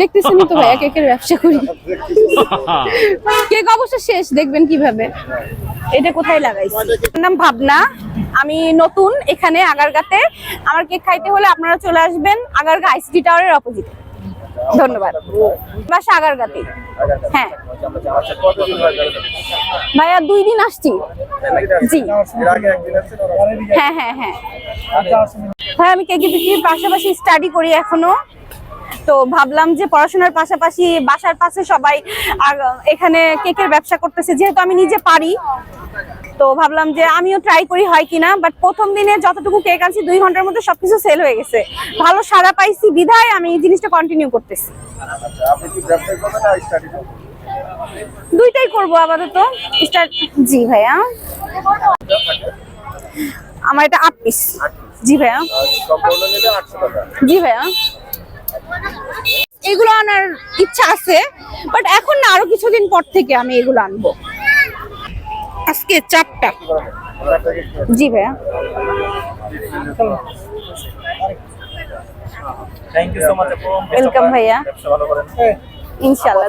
দেখতেছেনই তো ভাইয়া কেকের ব্যবসা করি। কেক অবশ্য শেষ দেখবেন কীভাবে। এটা কোথায় লাগাইছি? নাম ভাবনা আমি নতুন এখানে আগারগাতে। আমার কেক খাইতে হলে আপনারা চলে আসবেন আগারগা আইসিটি টাওয়ারের অপোজিটে। ধন্যবাদ। বাসা আগারগাতে। হ্যাঁ? ভাইয়া দুই দিন আসছি। জি? হ্যাঁ হ্যাঁ হ্যাঁ। ভাই আমি কেকি বিক্রির পাশাপাশি স্টাডি করি এখনও। তো ভাবলাম যে পড়াশোনার পাশাপাশি বাসার পাশে সবাই এখানে কেকের ব্যবসা করতেছে। যেহেতু আমি নিজে পারি তো ভাবলাম যে আমিও ট্রাই করি হয় কিনা বাট প্রথম দিনে যতটুকু কেক আনছি দুই ঘণ্টার মধ্যে সবকিছু সেল হয়ে গেছে। ভালো সারা পাইছি বিধায় আমি এই জিনিসটা কন্টিনিউ করতেছি। দুইটাই করব আপাতত। স্টার্ট জি ভাইয়া। আমার এটা আট পিস জি ভাইয়া। জি ভাইয়া। এগুলো আনার ইচ্ছা আছে বাট এখন না আরও কিছুদিন পর থেকে আমি এগুলো আনব। আজকে কি- জি ভাইয়া। থ্যাংক ইউ সো মাচ আপু। ভাইয়া। ইনশাল্লাহ